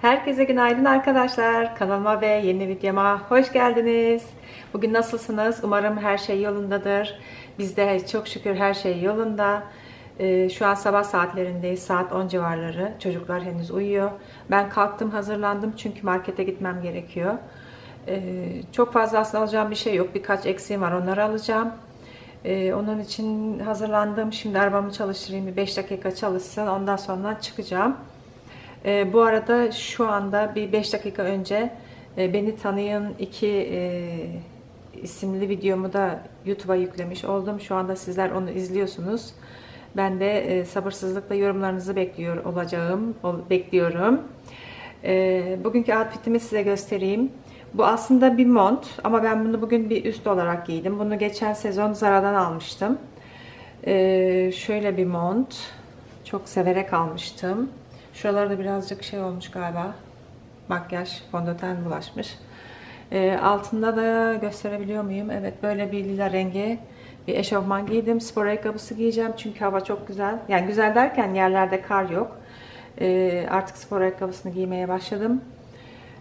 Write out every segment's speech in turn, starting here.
Herkese günaydın arkadaşlar. Kanalıma ve yeni videoma hoş geldiniz. Bugün nasılsınız? Umarım her şey yolundadır. Bizde çok şükür her şey yolunda. Ee, Şu an sabah saatlerindeyiz. Saat 10 civarları. Çocuklar henüz uyuyor. Ben kalktım, hazırlandım çünkü markete gitmem gerekiyor. Ee, Çok fazla aslında alacağım bir şey yok. Birkaç eksiğim var. Onları alacağım. Ee, onun için hazırlandım. Şimdi arabamı çalıştırayım. Bir 5 dakika çalışsın. Ondan sonra çıkacağım. Ee, bu arada şu anda bir 5 dakika önce e, Beni Tanıyın 2 e, isimli videomu da YouTube'a yüklemiş oldum. Şu anda sizler onu izliyorsunuz. Ben de e, sabırsızlıkla yorumlarınızı bekliyor olacağım. ol- bekliyorum. E, bugünkü outfitimi size göstereyim. Bu aslında bir mont ama ben bunu bugün bir üst olarak giydim. Bunu geçen sezon Zara'dan almıştım. E, şöyle bir mont. Çok severek almıştım. Şuralarda birazcık şey olmuş galiba. Makyaj, fondöten bulaşmış. E, altında da gösterebiliyor muyum? Evet böyle bir lila rengi bir eşofman giydim. Spor ayakkabısı giyeceğim çünkü hava çok güzel. Yani güzel derken yerlerde kar yok. E, artık spor ayakkabısını giymeye başladım.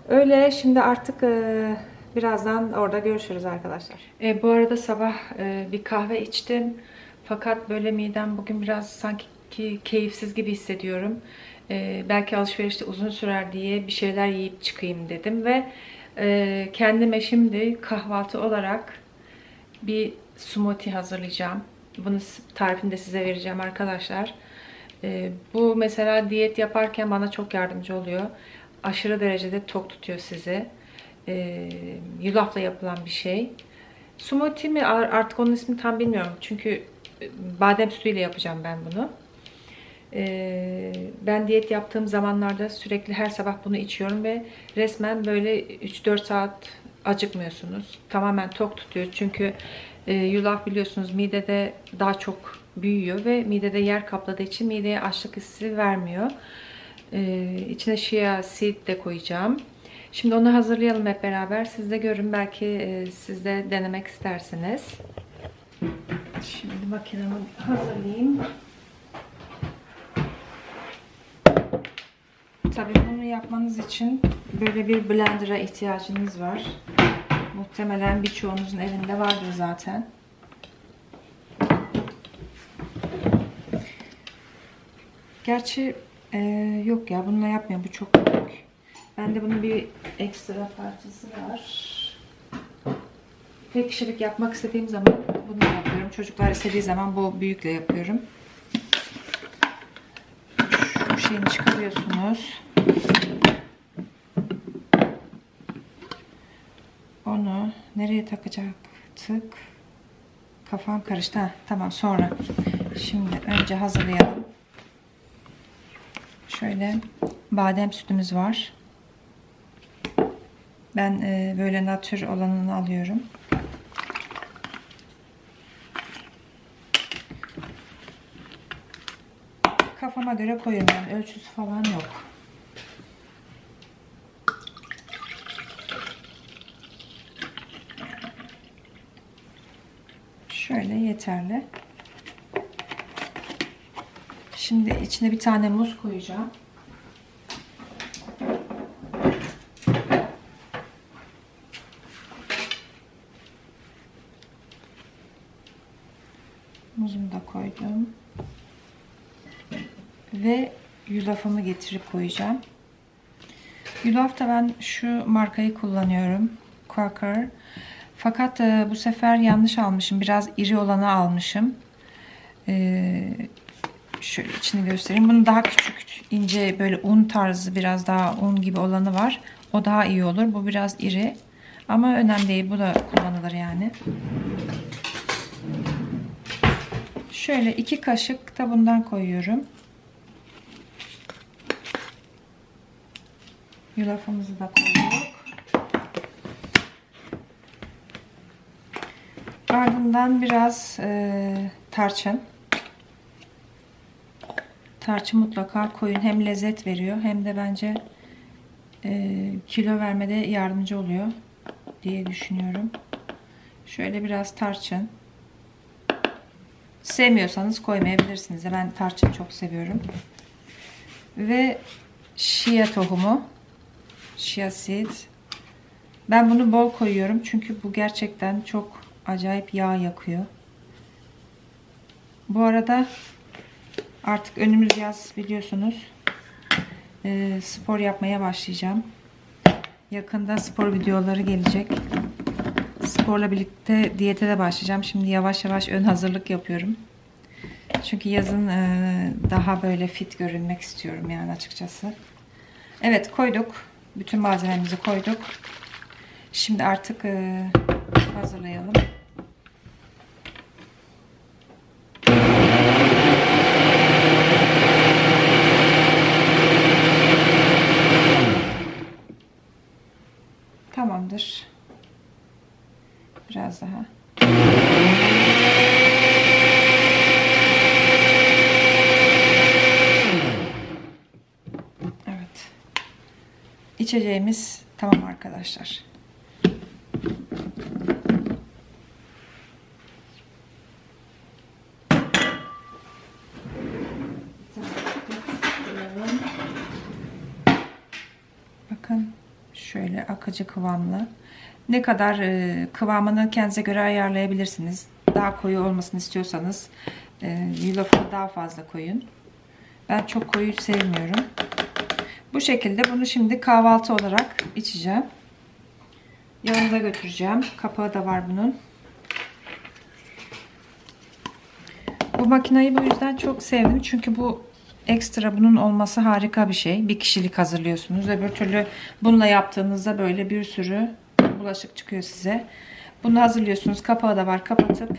Öyle şimdi artık e, birazdan orada görüşürüz arkadaşlar. E, bu arada sabah e, bir kahve içtim. Fakat böyle midem bugün biraz sanki keyifsiz gibi hissediyorum. E, belki alışverişte uzun sürer diye bir şeyler yiyip çıkayım dedim ve e, kendime şimdi kahvaltı olarak bir smoothie hazırlayacağım. Bunun tarifini de size vereceğim arkadaşlar. Ee, bu mesela diyet yaparken bana çok yardımcı oluyor. Aşırı derecede tok tutuyor sizi. Ee, yulafla yapılan bir şey. Smoothie mi Ar- artık onun ismini tam bilmiyorum. Çünkü e, badem sütüyle yapacağım ben bunu. Ee, ben diyet yaptığım zamanlarda sürekli her sabah bunu içiyorum ve resmen böyle 3-4 saat acıkmıyorsunuz. Tamamen tok tutuyor. Çünkü e, yulaf biliyorsunuz midede daha çok büyüyor ve midede yer kapladığı için mideye açlık hissi vermiyor. Ee, içine shea seed de koyacağım. Şimdi onu hazırlayalım hep beraber. Siz de görün belki e, siz de denemek istersiniz. Şimdi makinemi hazırlayayım. Tabii bunu yapmanız için böyle bir blender'a ihtiyacınız var. Muhtemelen birçoğunuzun evinde vardır zaten. Gerçi e, yok ya bununla yapmıyorum. Bu çok büyük. Bende bunun bir ekstra parçası var. Tek kişilik yapmak istediğim zaman bunu yapıyorum. Çocuklar istediği zaman bu büyükle yapıyorum. Şeyini çıkarıyorsunuz. Onu nereye takacaktık? Kafam karıştı. Ha, tamam sonra. Şimdi önce hazırlayalım. Şöyle badem sütümüz var. Ben e, böyle natür olanını alıyorum. Kafama göre koyuyorum. Yani ölçüsü falan yok. Şöyle yeterli. Şimdi içine bir tane muz koyacağım. Muzumu da koydum. Ve yulafımı getirip koyacağım. Yulaf da ben şu markayı kullanıyorum. Quaker. Fakat e, bu sefer yanlış almışım. Biraz iri olanı almışım. E, şöyle içini göstereyim. Bunun daha küçük, ince böyle un tarzı biraz daha un gibi olanı var. O daha iyi olur. Bu biraz iri. Ama önemli değil. Bu da kullanılır yani. Şöyle iki kaşık da bundan koyuyorum. Yulafımızı da koyduk. Ardından biraz e, tarçın. Tarçın mutlaka koyun. Hem lezzet veriyor hem de bence e, kilo vermede yardımcı oluyor diye düşünüyorum. Şöyle biraz tarçın. Sevmiyorsanız koymayabilirsiniz. Ben tarçın çok seviyorum. Ve şia tohumu. Chia seed. Ben bunu bol koyuyorum çünkü bu gerçekten çok acayip yağ yakıyor. Bu arada artık önümüz yaz biliyorsunuz. Ee, spor yapmaya başlayacağım. Yakında spor videoları gelecek. Sporla birlikte diyete de başlayacağım. Şimdi yavaş yavaş ön hazırlık yapıyorum. Çünkü yazın e, daha böyle fit görünmek istiyorum yani açıkçası. Evet koyduk. Bütün malzememizi koyduk. Şimdi artık e, hazırlayalım. Tamamdır. Biraz daha. Evet. İçeceğimiz tamam arkadaşlar. Bakın şöyle akıcı kıvamlı. Ne kadar e, kıvamını kendinize göre ayarlayabilirsiniz. Daha koyu olmasını istiyorsanız e, yulafı daha fazla koyun. Ben çok koyu sevmiyorum. Bu şekilde bunu şimdi kahvaltı olarak içeceğim. Yanımda götüreceğim. Kapağı da var bunun. Bu makinayı bu yüzden çok sevdim. Çünkü bu ekstra bunun olması harika bir şey. Bir kişilik hazırlıyorsunuz. Öbür türlü bununla yaptığınızda böyle bir sürü bulaşık çıkıyor size. Bunu hazırlıyorsunuz. Kapağı da var. Kapatıp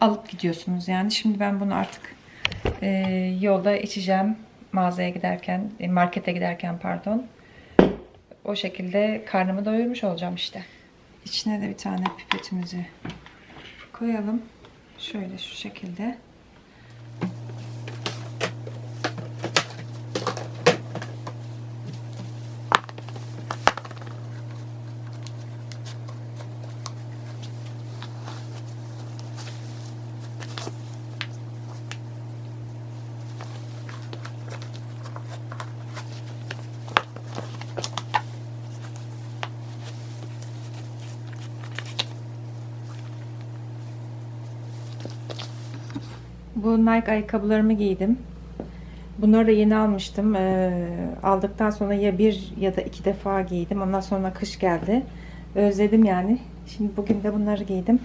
alıp gidiyorsunuz. Yani şimdi ben bunu artık e, yolda içeceğim. Mağazaya giderken, e, markete giderken pardon. O şekilde karnımı doyurmuş olacağım işte. İçine de bir tane pipetimizi koyalım. Şöyle şu şekilde. Bu Nike ayakkabılarımı giydim. Bunları da yeni almıştım. Ee, aldıktan sonra ya bir ya da iki defa giydim. Ondan sonra kış geldi. Özledim yani. Şimdi bugün de bunları giydim.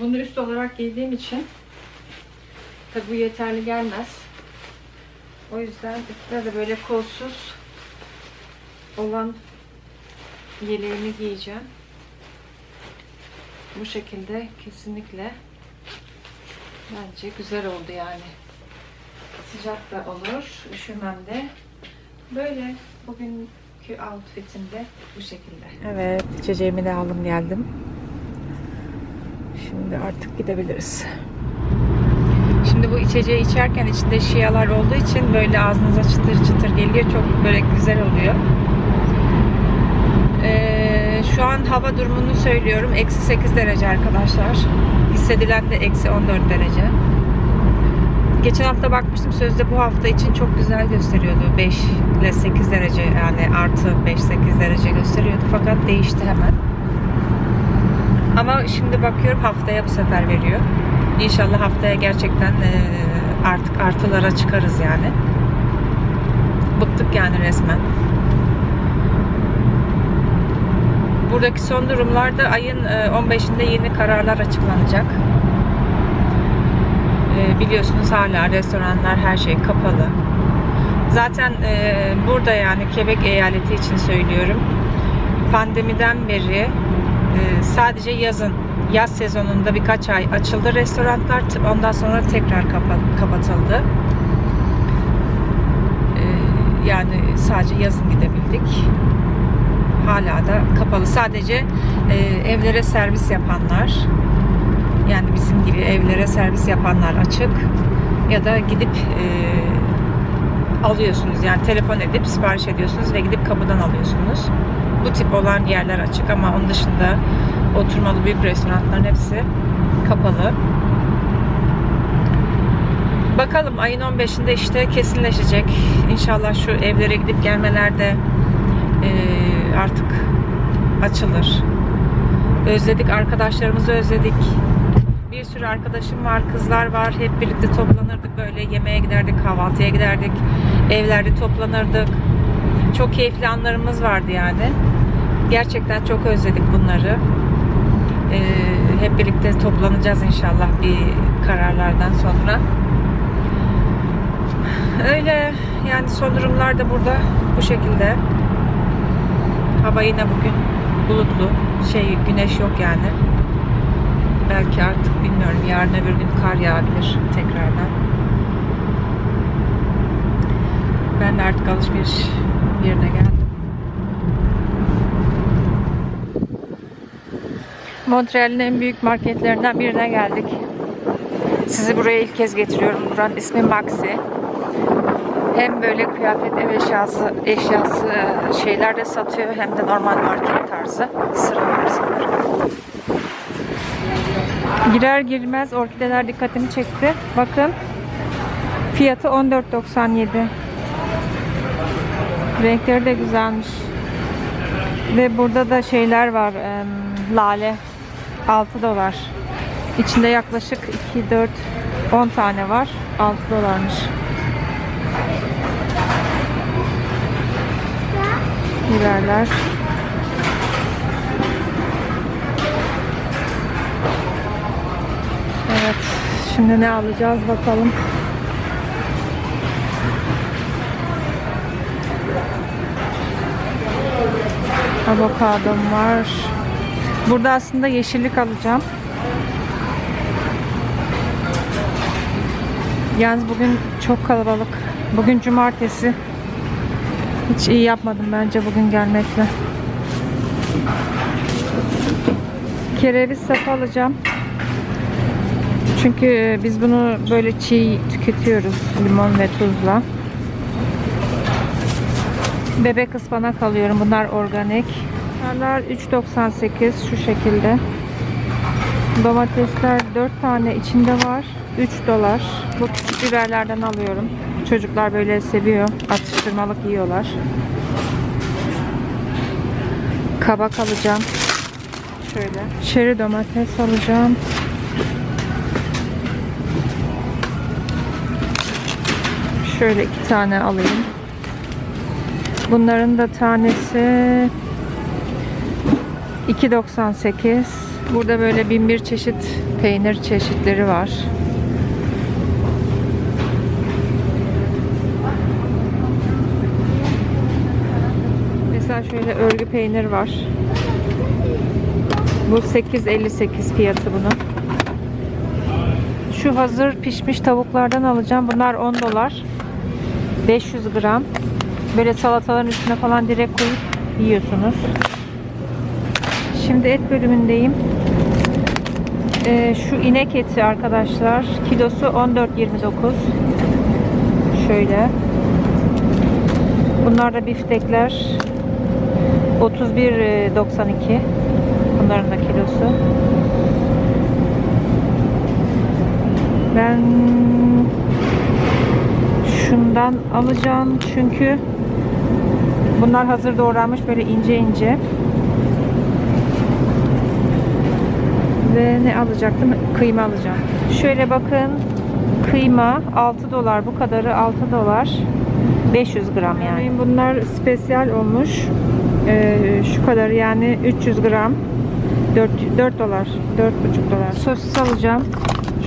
Bunu üst olarak giydiğim için tabi bu yeterli gelmez. O yüzden üstüne de böyle kolsuz olan yeleğimi giyeceğim. Bu şekilde kesinlikle bence güzel oldu yani. Sıcak da olur, üşümem de. Böyle bugünkü outfitim de bu şekilde. Evet, içeceğimi de aldım geldim. Şimdi artık gidebiliriz. Şimdi bu içeceği içerken içinde şiyalar olduğu için böyle ağzınıza çıtır çıtır geliyor. Çok böyle güzel oluyor. Şu an hava durumunu söylüyorum. Eksi 8 derece arkadaşlar. Hissedilen de eksi 14 derece. Geçen hafta bakmıştım sözde bu hafta için çok güzel gösteriyordu. 5 ile 8 derece yani artı 5-8 derece gösteriyordu. Fakat değişti hemen. Ama şimdi bakıyorum haftaya bu sefer veriyor. İnşallah haftaya gerçekten e, artık artılara çıkarız yani. Bıktık yani resmen. Buradaki son durumlarda ayın 15'inde yeni kararlar açıklanacak. E, Biliyorsunuz hala restoranlar her şey kapalı. Zaten e, burada yani Quebec eyaleti için söylüyorum. Pandemiden beri e, sadece yazın, yaz sezonunda birkaç ay açıldı restoranlar. Ondan sonra tekrar kapa- kapatıldı. E, Yani sadece yazın gidebildik hala da kapalı. Sadece e, evlere servis yapanlar yani bizim gibi evlere servis yapanlar açık ya da gidip e, alıyorsunuz yani telefon edip sipariş ediyorsunuz ve gidip kapıdan alıyorsunuz. Bu tip olan yerler açık ama onun dışında oturmalı büyük restoranların hepsi kapalı. Bakalım ayın 15'inde işte kesinleşecek. İnşallah şu evlere gidip gelmelerde e, artık açılır. Özledik arkadaşlarımızı özledik. Bir sürü arkadaşım var, kızlar var. Hep birlikte toplanırdık böyle yemeğe giderdik, kahvaltıya giderdik. Evlerde toplanırdık. Çok keyifli anlarımız vardı yani. Gerçekten çok özledik bunları. Ee, hep birlikte toplanacağız inşallah bir kararlardan sonra. Öyle yani son durumlar da burada bu şekilde. Hava yine bugün bulutlu. Şey güneş yok yani. Belki artık bilmiyorum yarın öbür gün kar yağabilir tekrardan. Ben de artık alışveriş yerine geldim. Montreal'in en büyük marketlerinden birine geldik. Sizi buraya ilk kez getiriyorum. Buranın ismi Maxi. Hem böyle kıyafet, ev eşyası, eşyası şeyler de satıyor hem de normal market tarzı. Sıra var. Girer girmez orkideler dikkatimi çekti. Bakın fiyatı 14.97. Renkleri de güzelmiş. Ve burada da şeyler var. em, lale 6 dolar. İçinde yaklaşık 2, 4, 10 tane var. 6 dolarmış. Biberler. Evet. Şimdi ne alacağız bakalım. Avokadom var. Burada aslında yeşillik alacağım. Yalnız bugün çok kalabalık. Bugün cumartesi. Hiç iyi yapmadım bence bugün gelmekle. Kereviz sapı alacağım. Çünkü biz bunu böyle çiğ tüketiyoruz limon ve tuzla. Bebek ıspanak alıyorum. Bunlar organik. Bunlar 3.98 şu şekilde. Domatesler 4 tane içinde var. 3 dolar. Bu küçük biberlerden alıyorum. Çocuklar böyle seviyor. Atıştırmalık yiyorlar. Kabak alacağım. Şöyle. Çeri domates alacağım. Şöyle iki tane alayım. Bunların da tanesi 2.98. Burada böyle bin bir çeşit peynir çeşitleri var. Peynir var. Bu 8.58 fiyatı bunun. Şu hazır pişmiş tavuklardan alacağım. Bunlar 10 dolar. 500 gram. Böyle salataların üstüne falan direkt koyup yiyorsunuz. Şimdi et bölümündeyim. Ee, şu inek eti arkadaşlar. Kilosu 14.29. Şöyle. Bunlar da biftekler. 31.92. Bunların da kilosu. Ben şundan alacağım çünkü bunlar hazır doğranmış böyle ince ince. Ve ne alacaktım? Kıyma alacağım. Şöyle bakın. Kıyma 6 dolar. Bu kadarı 6 dolar. 500 gram yani. Bunlar spesyal olmuş. Ee, şu kadar yani 300 gram. 4, 4 dolar. 4,5 dolar. Sosis alacağım.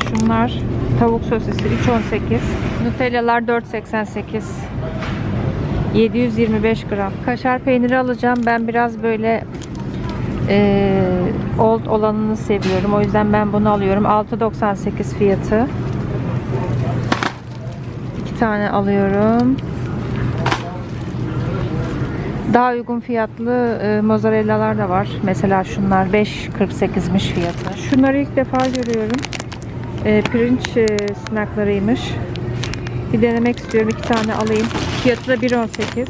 Şunlar tavuk sosisi 3.18. Nutellalar 4.88. 725 gram. Kaşar peyniri alacağım. Ben biraz böyle e, old olanını seviyorum. O yüzden ben bunu alıyorum. 6.98 fiyatı. İki tane alıyorum. Daha uygun fiyatlı e, mozzarellalar da var. Mesela şunlar 5.48'miş fiyatı. Şunları ilk defa görüyorum. E, pirinç e, snacklarıymış. Bir denemek istiyorum. iki tane alayım. Fiyatı da 1.18.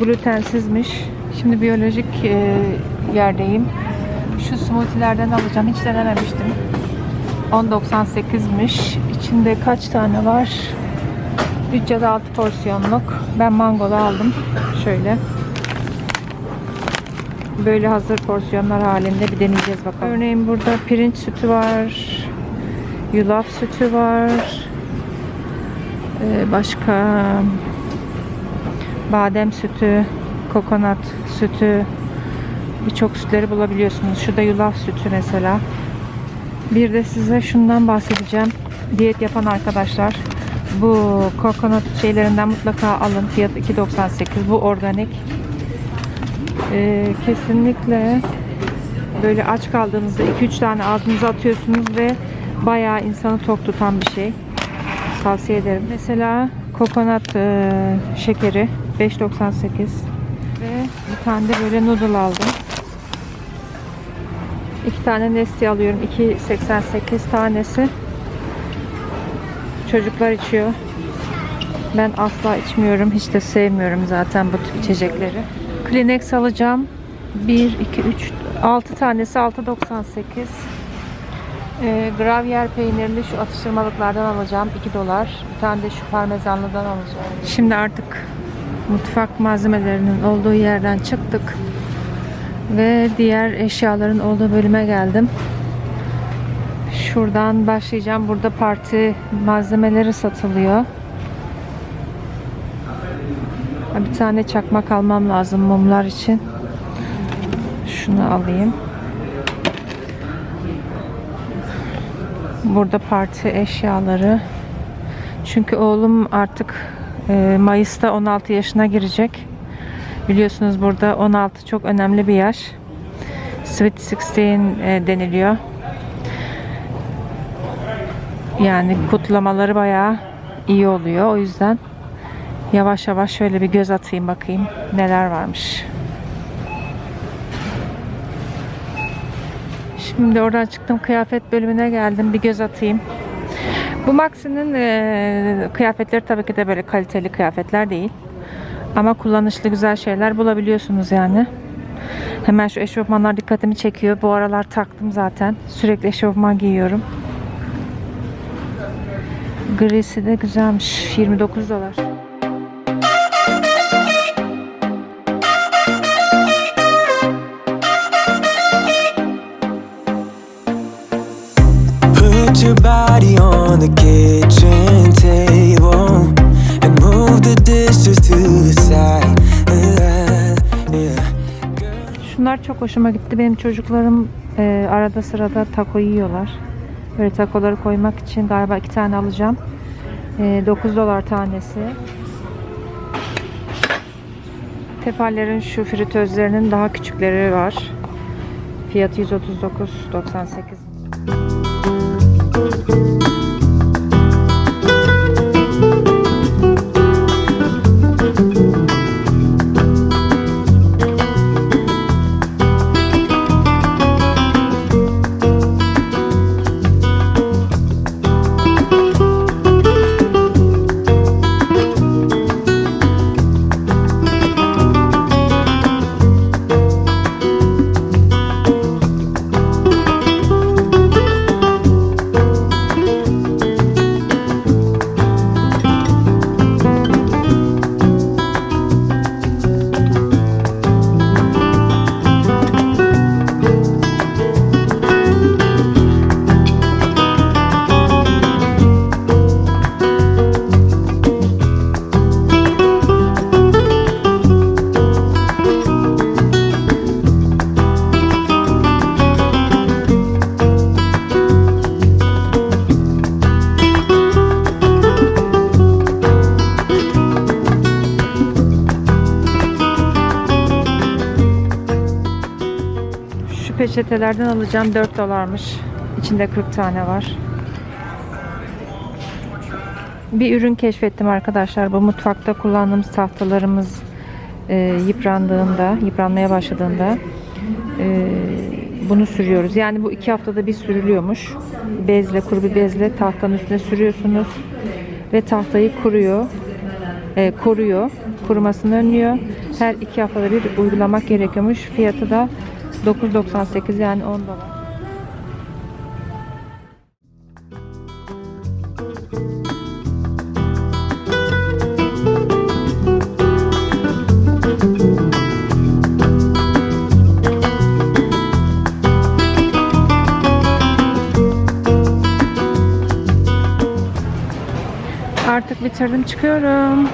Glutensizmiş. Şimdi biyolojik e, yerdeyim. Şu smoothie'lerden alacağım. Hiç denememiştim. 10.98'miş. İçinde kaç tane var? 3 ya da 6 porsiyonluk. Ben mangolu aldım. Şöyle. Böyle hazır porsiyonlar halinde bir deneyeceğiz bakalım. Örneğin burada pirinç sütü var. Yulaf sütü var. Ee, başka badem sütü, kokonat sütü, birçok sütleri bulabiliyorsunuz. Şurada yulaf sütü mesela. Bir de size şundan bahsedeceğim. Diyet yapan arkadaşlar bu kokonat şeylerinden mutlaka alın. Fiyat 2.98. Bu organik. Ee, kesinlikle böyle aç kaldığınızda 2-3 tane ağzınıza atıyorsunuz ve bayağı insanı tok tutan bir şey. Tavsiye ederim. Mesela kokonat e, şekeri 5.98 ve bir tane de böyle noodle aldım. İki tane Nestle alıyorum. 2.88 tanesi. Çocuklar içiyor. Ben asla içmiyorum. Hiç de sevmiyorum zaten bu tip içecekleri. Kleenex alacağım. 1, 2, 3, 6 tanesi 6.98. Ee, gravyer peynirli şu atıştırmalıklardan alacağım. 2 dolar. Bir tane de şu parmesanlıdan alacağım. Şimdi artık mutfak malzemelerinin olduğu yerden çıktık. Ve diğer eşyaların olduğu bölüme geldim. Şuradan başlayacağım. Burada parti malzemeleri satılıyor. Bir tane çakmak almam lazım mumlar için. Şunu alayım. Burada parti eşyaları. Çünkü oğlum artık e, Mayıs'ta 16 yaşına girecek. Biliyorsunuz burada 16 çok önemli bir yaş. Sweet 16 e, deniliyor. Yani kutlamaları bayağı iyi oluyor. O yüzden yavaş yavaş şöyle bir göz atayım bakayım neler varmış. Şimdi oradan çıktım kıyafet bölümüne geldim. Bir göz atayım. Bu Maxi'nin e, kıyafetleri tabii ki de böyle kaliteli kıyafetler değil. Ama kullanışlı güzel şeyler bulabiliyorsunuz yani. Hemen şu eşofmanlar dikkatimi çekiyor. Bu aralar taktım zaten. Sürekli eşofman giyiyorum. Grisi de güzelmiş. 29 dolar. Put your body on the kitchen table and move the dishes to the side. Şunlar çok hoşuma gitti. Benim çocuklarım e, arada sırada taco yiyorlar. Böyle takoları koymak için galiba iki tane alacağım. E, 9 dolar tanesi. Tefallerin şu fritözlerinin daha küçükleri var. Fiyatı 139.98. Şu peçetelerden alacağım 4 dolarmış. İçinde 40 tane var. Bir ürün keşfettim arkadaşlar. Bu mutfakta kullandığımız tahtalarımız e, yıprandığında, yıpranmaya başladığında e, bunu sürüyoruz. Yani bu iki haftada bir sürülüyormuş. Bezle, kuru bir bezle tahtanın üstüne sürüyorsunuz ve tahtayı kuruyor, e, koruyor, kurumasını önlüyor. Her iki haftada bir uygulamak gerekiyormuş. Fiyatı da 9.98 yani 10 dolar. Artık bitirdim çıkıyorum.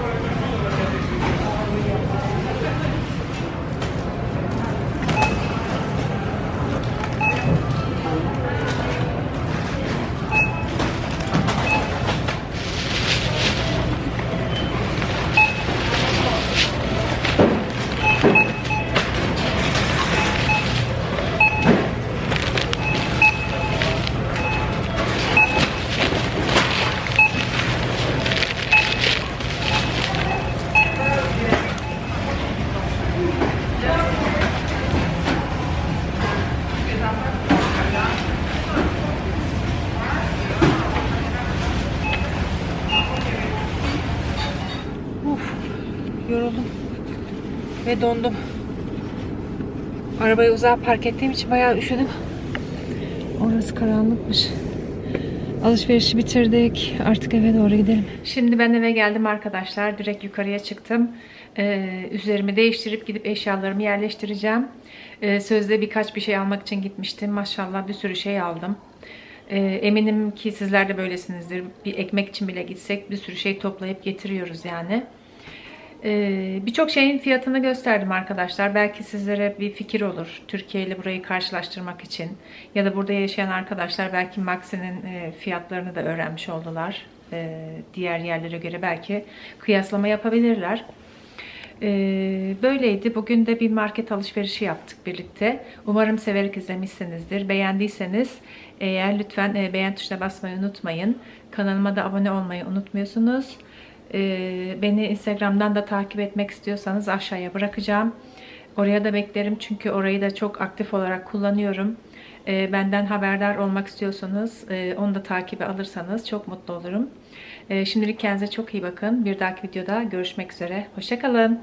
Yoruldum ve dondum. Arabayı uzağa park ettiğim için bayağı üşüdüm. Orası karanlıkmış. Alışverişi bitirdik. Artık eve doğru gidelim. Şimdi ben eve geldim arkadaşlar. Direkt yukarıya çıktım. Ee, üzerimi değiştirip gidip eşyalarımı yerleştireceğim. Ee, sözde birkaç bir şey almak için gitmiştim. Maşallah bir sürü şey aldım. Ee, eminim ki sizler de böylesinizdir. Bir ekmek için bile gitsek bir sürü şey toplayıp getiriyoruz yani. Ee, Birçok şeyin fiyatını gösterdim arkadaşlar. Belki sizlere bir fikir olur. Türkiye ile burayı karşılaştırmak için. Ya da burada yaşayan arkadaşlar belki Maxi'nin e, fiyatlarını da öğrenmiş oldular. Ee, Diğer yerlere göre belki kıyaslama yapabilirler. Ee, Böyleydi. Bugün de bir market alışverişi yaptık birlikte. Umarım severek izlemişsinizdir. Beğendiyseniz eğer lütfen e, beğen tuşuna basmayı unutmayın. Kanalıma da abone olmayı unutmuyorsunuz. Ee, Beni Instagram'dan da takip etmek istiyorsanız aşağıya bırakacağım. Oraya da beklerim çünkü orayı da çok aktif olarak kullanıyorum. Ee, Benden haberdar olmak istiyorsanız e, onu da takibe alırsanız çok mutlu olurum. Ee, Şimdilik kendinize çok iyi bakın. Bir dahaki videoda görüşmek üzere. Hoşçakalın.